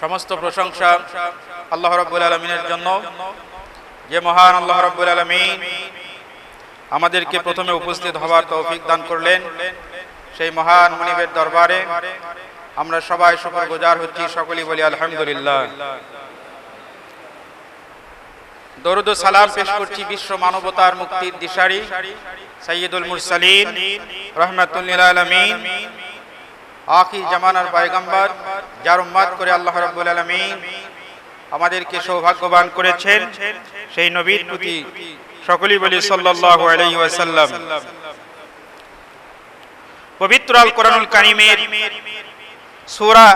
সমস্ত প্রশংসা আল্লাহ রাব্বুল আলমিনের জন্য। যে মহান আল্লাহ রাব্বুল আলমিন আমাদেরকে প্রথমে উপস্থিত হওয়ার তৌফিক দান করলেন। সেই মহান মনিবের দরবারে আমরা সবাই শুকর গুজার হচ্ছি, সকলেই বলি আলহামদুলিল্লাহ। দরুদ সালাম পেশ করছি বিশ্ব মানবতার মুক্তির দিশারি সৈয়দুল মুরসালিন রহমাতুল্লিল আলমিন। আখি জামানার পায়গাম্বার যার উম্মাদ করে আল্লাহ রাব্বুল আলামিন আমাদেরকে সৌভাগ্যবান করেছেন, সেই নবীর প্রতি সকলেই বলি সাল্লাল্লাহু আলাইহি ওয়াসাল্লাম। পবিত্র আল কোরআনুল কারীমের সূরা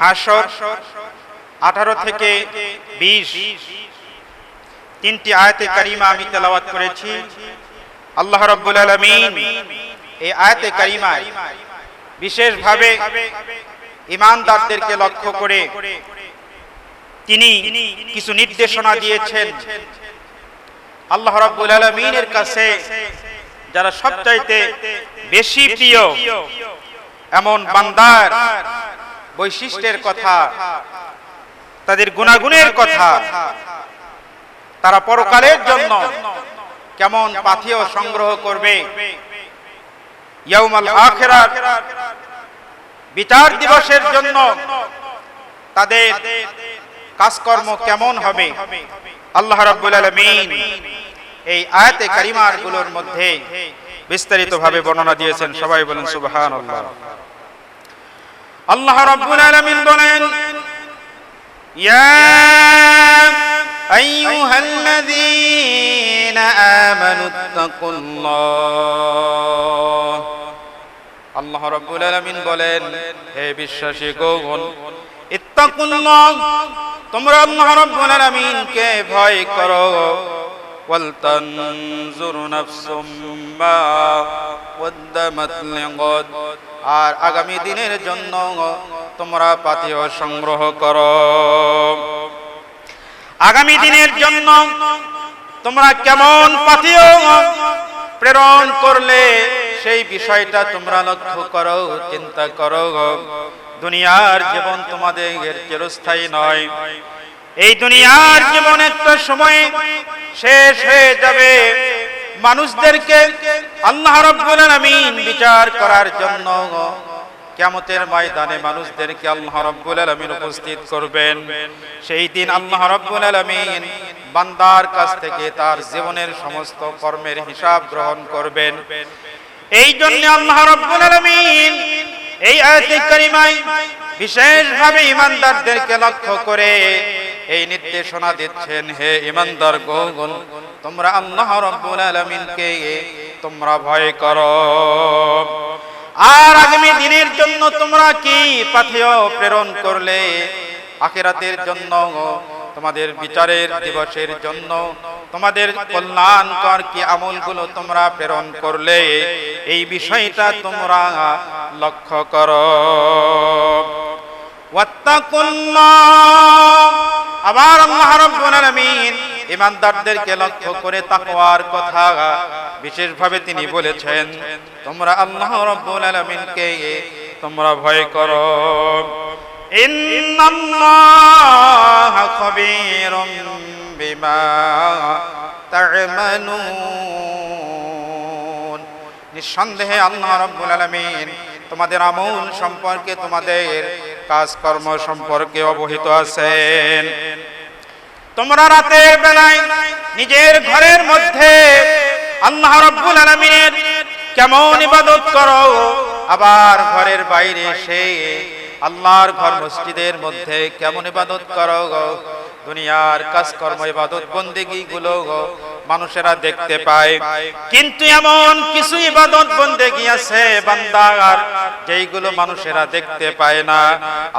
হাশর 18 থেকে 20 তিনটি আয়াতে কারিমা আমি তেলাওয়াত করেছি। আল্লাহ রাব্বুল আলামিন এই আয়াতে কারিমায় বিশেষভাবে ইমানদারদেরকে লক্ষ্য করে তিনি কিছু নির্দেশনা দিয়েছেন। আল্লাহ রাব্বুল আলামিনের কাছে যারা সবচাইতে বেশি প্রিয় এমন বান্দার বৈশিষ্ট্যের কথা, তাদের গুণাগুণের কথা, তারা পরকালের জন্য কেমন পাথেয় সংগ্রহ করবে? ইয়াউমাল আখিরাত বিচার দিবসের জন্য তাদের কাজকর্ম কেমন হবে? আল্লাহ রাব্বুল আলামিন এই আয়াতে কারিমারগুলোর মধ্যে বিস্তারিতভাবে বর্ণনা দিয়েছেন। সবাই বলেন, সুবহানাল্লাহ। আল্লাহ রাব্বুল আলামিন বলেন, ইয়া আইয়ুহাল্লাযীনা আমানুত্তাকুল্লাহ আল্লাহ রাব্বুল আলামিন বলেন, হে বিশ্বাসী গণ ইত্তাকুল্লাহ, তোমরা আল্লাহ রাব্বুল আলামিনকে ভয় করো। ওয়ালতানজুর নাফসুম মা কদ্দামাত লিগাদ, আর আগামী দিনের জন্য তোমরা পাথেয় সংগ্রহ করো। আগামী দিনের জন্য তোমরা কেমন পাথেয় প্রেরণ করলে? সেই বিষয়টা তোমরা লক্ষ্য করো, চিন্তা করো দুনিয়ার জীবন তোমাদের চিরস্থায়ী নয়। এই দুনিয়ার জীবন একটা সময় শেষ হয়ে যাবে। মানুষদেরকে আল্লাহ রাব্বুল আলামিন বিচার করার জন্য কিয়ামতের ময়দানে মানুষদেরকে আল্লাহ রাব্বুল আলামিন উপস্থিত করবেন। সেই দিন আল্লাহ রাব্বুল আলামিন বান্দার কাছ থেকে তার জীবনের সমস্ত কর্মের হিসাব গ্রহণ করবেন। এই জন্য আল্লাহ রাব্বুল আলামিন এই আয়াতে কারিমায় বিশেষভাবে ইমানদারদেরকে লক্ষ্য করে এই নির্দেশনা দিচ্ছেন, হে ইমানদার গোগন, তোমরা আল্লাহ রাব্বুল আলামিনকে, তোমরা ভয় করো। আর আগামী দিনের জন্য তোমরা কি পাথেয় প্রেরণ করলে? আখেরাতের জন্য তোমাদের বিচারের দিবসের জন্য তোমাদের কল্যাণকর কি আমলগুলো তোমরা প্রেরণ করলে? এই বিষয়টা তোমরা লক্ষ্য করো। আবার আল্লাহ রাব্বুল ইমানদারদেরকে লক্ষ্য করে তাকওয়ার কথা বিশেষভাবে তিনি বলেছেন, তোমরা আল্লাহ রাব্বুল আলামিনকে তোমরা ভয় করো। নিঃসন্দেহে আল্লাহ রাব্বুল আলামিন তোমাদের আমল সম্পর্কে, তোমাদের কাজকর্ম সম্পর্কে অবহিত আছেন। তোমরা রাতের বেলায় নিজের ঘরের মধ্যে আল্লাহ রাব্বুল আলামিনের কেমন ইবাদত করো, আবার ঘরের বাইরে এসে আল্লাহর ঘর মসজিদের মধ্যে কেমন ইবাদত করো গো? দুনিয়ার কাজকর্ম, ইবাদত বন্দেগি গুলো গো, মানুষেরা দেখতে পায়। কিন্তু এমন কিছু ইবাদত বন্দেগি আছে বান্দার, যেইগুলো মানুষেরা দেখতে পায় না।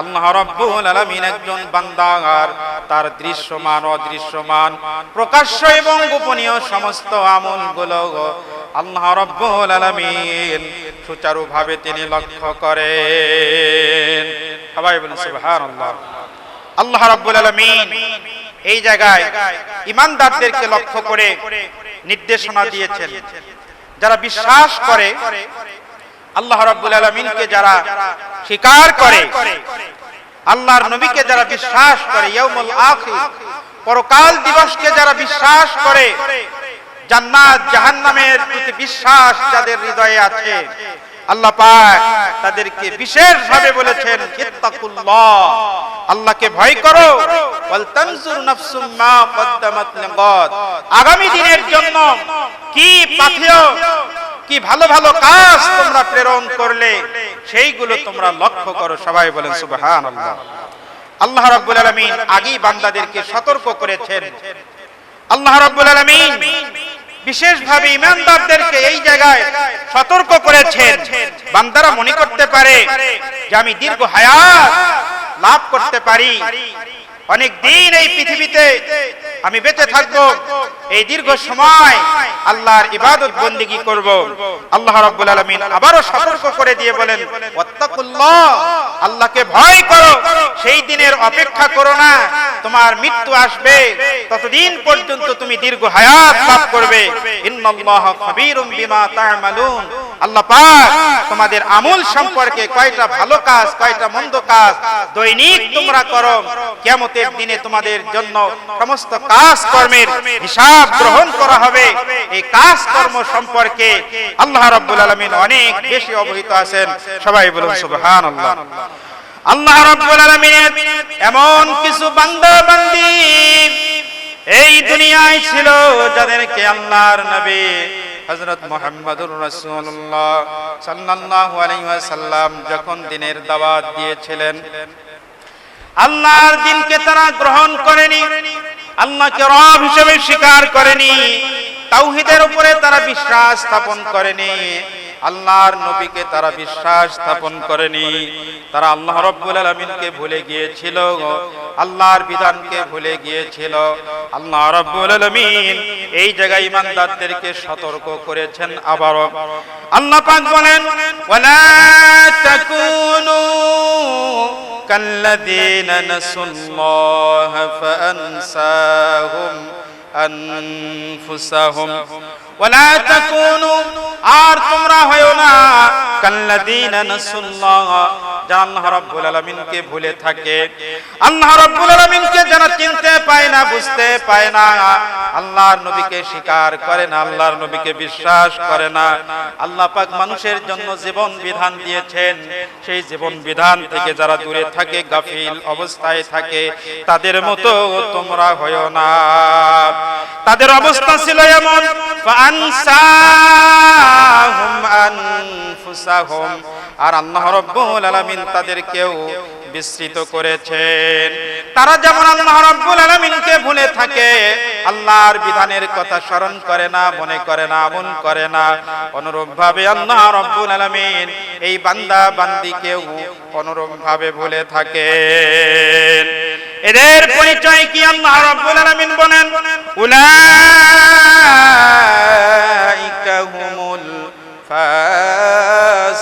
আল্লাহ রাব্বুল আলামিন একজন বান্দার, তার দৃশ্যমান, অদৃশ্যমান, প্রকাশ্য এবং গোপনীয় সমস্ত আমলগুলো আল্লাহ রাব্বুল আলামিন সুচারুভাবে তিনি লক্ষ্য করেন। সবাই বলেন, সুবহানাল্লাহ। আল্লাহ রাব্বুল আলামিন এই জায়গায় ইমানদারদেরকে লক্ষ্য করে নির্দেশনা দিয়েছেন। যারা বিশ্বাস করে, আল্লাহ রাব্বুল আলামিনকে যারা স্বীকার করে, আল্লাহর নবীকে যারা বিশ্বাস করে, ইয়াউমুল আখির, পরকাল দিবসকে যারা বিশ্বাস করে জান্নাত জাহান্নামের প্রতি বিশ্বাস যাদের হৃদয়ে আছে, আল্লাহ পাক তাদেরকে বিশেষ ভাবে বলেছেন, ইত্তাকুল্লাহ, আল্লাহকে ভয় করো ওয়াল তানজুর নাফসুম মা কদ্দামাত লিগাদ আগামী দিনের জন্য কি পাথেয়, কি ভালো ভালো কাজ তোমরা প্রেরণ করলে, সেইগুলো তোমরা লক্ষ্য করো, সবাই বলেন, সুবহানাল্লাহ। আল্লাহ রাব্বুল আলামিন আগেই বান্দাদেরকে সতর্ক করেছেন। আল্লাহ রাব্বুল আলামিন বিশেষভাবে ইমানদারদেরকে এই জায়গায় সতর্ক করেছেন। বান্দারা মনে করতে পারে যে আমি দীর্ঘ হায়াত লাভ করতে পারি। অনেক দিন এই পৃথিবীতে আমি বেঁচে থাকব। এই দীর্ঘ সময় আল্লাহর ইবাদত বন্দিগি করব। আল্লাহ রাব্বুল আলামিন আবারও সতর্ক করে দিয়ে বলেন ওয়াত্তাকুল্লাহ আল্লাহকে ভয় করো। সেই দিনের অপেক্ষা করো না। তোমার মৃত্যু আসবে। ততদিন পর্যন্ত তুমি দীর্ঘ হায়াত লাভ করবে। ইন্নাল্লাহ খাবীরুম বিমা তা'মালুন। আল্লাহ পাক তোমাদের আমল সম্পর্কে কয়টা ভালো কাজ কয়টা মন্দ কাজ দৈনিক তোমরা করো। কিয়ামতের দিনে তোমাদের জন্য সমস্ত কাজ কর্মের হিসাব গ্রহণ করা হবে। এই কাজ কর্ম সম্পর্কে আল্লাহ অনেক বেশি অবহিত আছেন। সবাই বলুন আল্লাহ এমন কিছু বান্দা বান্দি এই দুনিয়ায় ছিল যাদেরকে আল্লাহর নবী সাল্লাল্লাহু আলাইহি ওয়াসাল্লাম যখন দিনের দাওয়াত দিয়েছিলেন, আল্লাহর দিনকে তারা গ্রহণ করেনি। আল্লাহকে রব হিসেবে স্বীকার করেনি তাওহিদের উপরে তারা বিশ্বাস স্থাপন করেনি। আল্লাহর নবীকে তারা বিশ্বাস স্থাপন করেনি। তারা আল্লাহ রব্বুল আলমিনকে ভুলে গিয়েছিল আল্লাহর বিধানকে ভুলে গিয়েছিল। আল্লাহ রব্বুল আলমিন এই জায়গায় ইমানদারদেরকে সতর্ক করেছেন আবারও। আল্লাহ পাক বলেন, ওয়ালা তাকুনু কাল্লাযীনা নাসুল্লাহ ফানসাহুম আনফুসাহুম। ওয়ালা তাকুনু আর তোমরা হয়ো না কাল্লাযীনা নাসুল্লাহ যারা আল্লাহ রাব্বুল আলামিনকে ভুলে থাকে। আল্লাহ রাব্বুল আলামিনকে যারা চিনতে পায় না, বুঝতে পায় না। আল্লাহর নবীকে স্বীকার করে না, আল্লাহর নবীকে বিশ্বাস করে না। আল্লাহ পাক মানুষের জন্য জীবন বিধান দিয়েছেন। সেই জীবন বিধান থেকে যারা দূরে থাকে, গাফিল অবস্থায় থাকে, তাদের মতো তোমরা হয়ো না। তাদের অবস্থা ছিল এমন ফাআনসাহুম আনফুসাহুম। আর আল্লাহ রাব্বুল আলামিন তাদেরকেও বিস্মৃত করেছেন। তারা যেমন আল্লাহ রাব্বুল আলামিনকে ভুলে থাকে, আল্লাহর বিধানের কথা স্মরণ করে না, মনে করে না, আমল করে না। অনুরূপ ভাবে আল্লাহ রাব্বুল আলামিন এই বান্দা বান্দিকেও অনুরূপ ভাবে ভুলে থাকেন। এদের পরিচয় কি আল্লাহ রাব্বুল আলামিন বলেন? উলাইকা হুমুল ফাসিকুন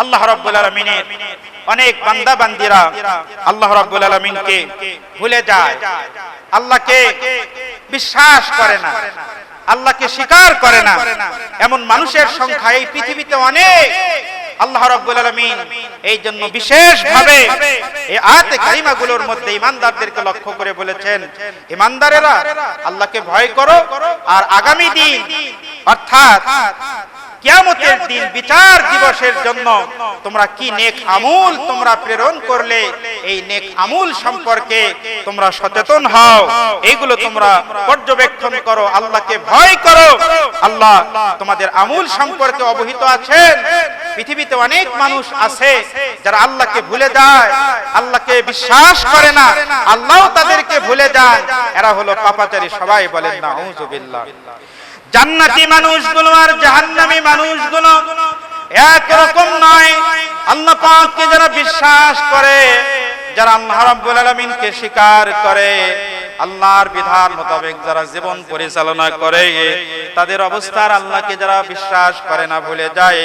আল্লাহ রাব্বুল আলামিনের অনেক বান্দা বান্দিরা আল্লাহ রাব্বুল আলামিনকে ভুলে যায়। আল্লাহকে বিশ্বাস করে না। আল্লাহকে স্বীকার করে না। এমন মানুষের সংখ্যা এই পৃথিবীতে অনেক। আল্লাহ রাব্বুল আলামিন এই জন্য বিশেষ ভাবে এই আয়াতে কারিমাগুলোর মধ্যে ইমানদারদেরকে লক্ষ্য করে বলেছেন, ইমানদারেরা, আল্লাহকে ভয় করো আর আগামী দিন, অর্থাৎ কিয়ামতের দিন বিচার দিবসের জন্য তোমরা কি নেক আমুল তোমরা প্রেরণ করলে? এই নেক আমুল সম্পর্কে তোমরা সচেতন হও। এইগুলো তোমরা পর্যবেক্ষণ করো আল্লাহকে ভয় করো। আল্লাহ তোমাদের আমুল সম্পর্কে অবহিত আছেন। পৃথিবীতে অনেক মানুষ আছে যারা আল্লাহকে ভুলে যায়। আল্লাহকে বিশ্বাস করে না। আল্লাহ তাদেরকে ভুলে যায়। এরা হলো পাপাচারী। সবাই বলেন না আউযুবিল্লাহ জান্নাতি মানুষগুলো আর জাহান্নামি মানুষগুলো একরকম নয়। আল্লাহ পাককে যারা বিশ্বাস করে যারা আল্লাহ রাব্বুল আলামিনকে স্বীকার করে, আল্লাহর বিধান মোতাবেক যারা জীবন পরিচালনা করে, তাদের অবস্থার আল্লাহকে যারা বিশ্বাস করে না ভুলে যায়,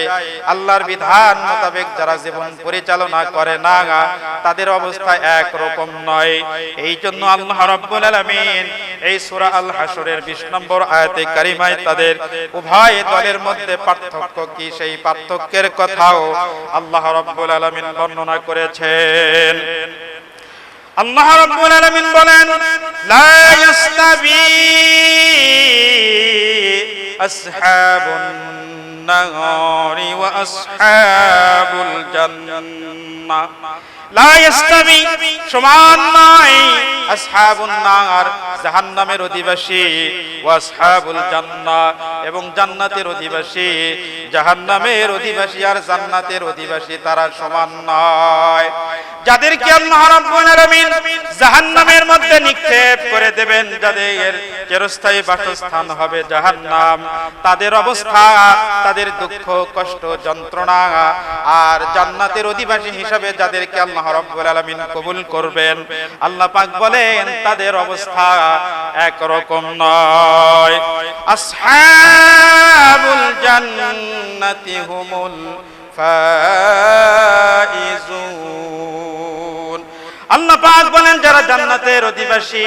আল্লাহর বিধান মোতাবেক যারা জীবন পরিচালনা করে না, তাদের অবস্থা এক রকম নয়। এই জন্য আল্লাহ রাব্বুল আলামিন এই সূরা আল হাসরের 20 নম্বর আয়াতে কারিমায় তাদের উভয় দলের মধ্যে পার্থক্য কি? সেই পার্থক্যের কথাও আল্লাহ রাব্বুল আলামিন বর্ণনা করেছেন। আল্লাহ রাব্বুল আলামিন বলেন, লা ইয়াস্তাবি আসহাবুন নারি ওয়া আসহাবুল জান্নাহ। লা ইয়াস্তাবি সমান নয় আসহাবুন নার জাহান্নামের অধিবাসী ওয়া আসহাবুল জান্নাহ এবং জান্নাতের অধিবাসী। জাহান্নামের অধিবাসী আর জান্নাতের অধিবাসী তারা সমান নয়। যাদেরকে আল্লাহ রাব্বুল আলামিন জাহান্নামের মধ্যে নিক্ষেপ করে দেবেন, যাদের চিরস্থায়ী বাসস্থান হবে জাহান্নাম, তাদের অবস্থা, তাদের দুঃখ, কষ্ট, যন্ত্রণা, আর জান্নাতের অধিবাসী হিসাবে যাদেরকে আল্লাহ রাব্বুল আলামিন কবুল করবেন, আল্লাহ পাক বলেন, তাদের অবস্থা এক রকম নয়। আসহাবুল জান্নাতি হুমুল ফাইজুন। আল্লাহ পাক বলেন, যারা জান্নাতের অধিবাসী,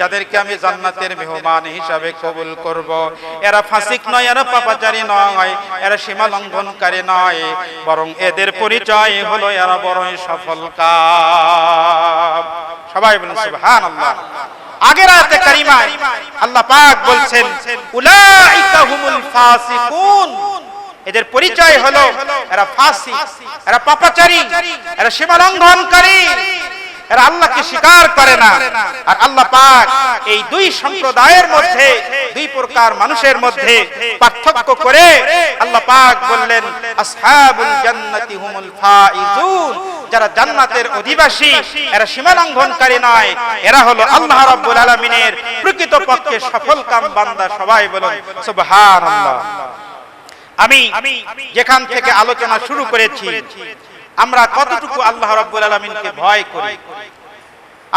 যাদেরকে আমি জান্নাতের মেহমান হিসাবে কবুল করব, এরা ফাসিক নয়, এরা পাপাচারী নয়, এরা সীমা লঙ্ঘনকারী নয়, বরং এদের পরিচয় হলো এরা বড়ই সফল কাম। সবাই বলেন, সুবহানাল্লাহ। আগের আয়াতে কারিমায় আল্লাহ পাক বলছেন, উলাইকা হুমুল ফাসিকুন। এদের পরিচয় হলো, এরা ফাসি এরা পাপাচারী, এরা সীমা লঙ্ঘনকারী। এরা আল্লাহকে স্বীকার করে না। আর আল্লাহ পাক এই দুই সম্প্রদায়ের মধ্যে, দুই প্রকার মানুষের মধ্যে পার্থক্য করে আল্লাহ পাক বললেন, আসহাবুল জান্নাতি হুমুল ফাইজুন। যারা জান্নাতের অধিবাসী, এরা নয়। এরা হলো আল্লাহ রাব্বুল আলামিনের প্রকৃত পক্ষে সফল কাম বান্দা, সবাই বলুন, সুবহানাল্লাহ। আমি যেখান থেকে আলোচনা শুরু করেছি আমরা কতটুকু আল্লাহ রাব্বুল আলামিনকে ভয় করি?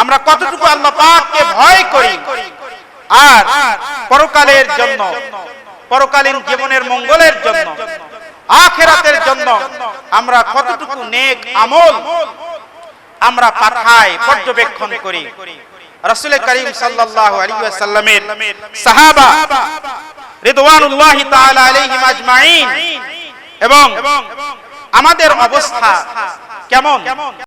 আমরা কতটুকু আল্লাহ পাককে ভয় করি? আর পরকালের জন্য, পরকালীন জীবনের মঙ্গলের জন্য, আখেরাতের জন্য আমরা কতটুকু নেক আমল আমরা পাঠাই পর্যবেক্ষণ করি? রাসূল করিম সাল্লাল্লাহু আলাইহি ওয়াসাল্লামের সাহাবা রিদওয়ানুল্লাহি তাআলা আলাইহিম আজমাইন এবং আমাদের অবস্থা কেমন?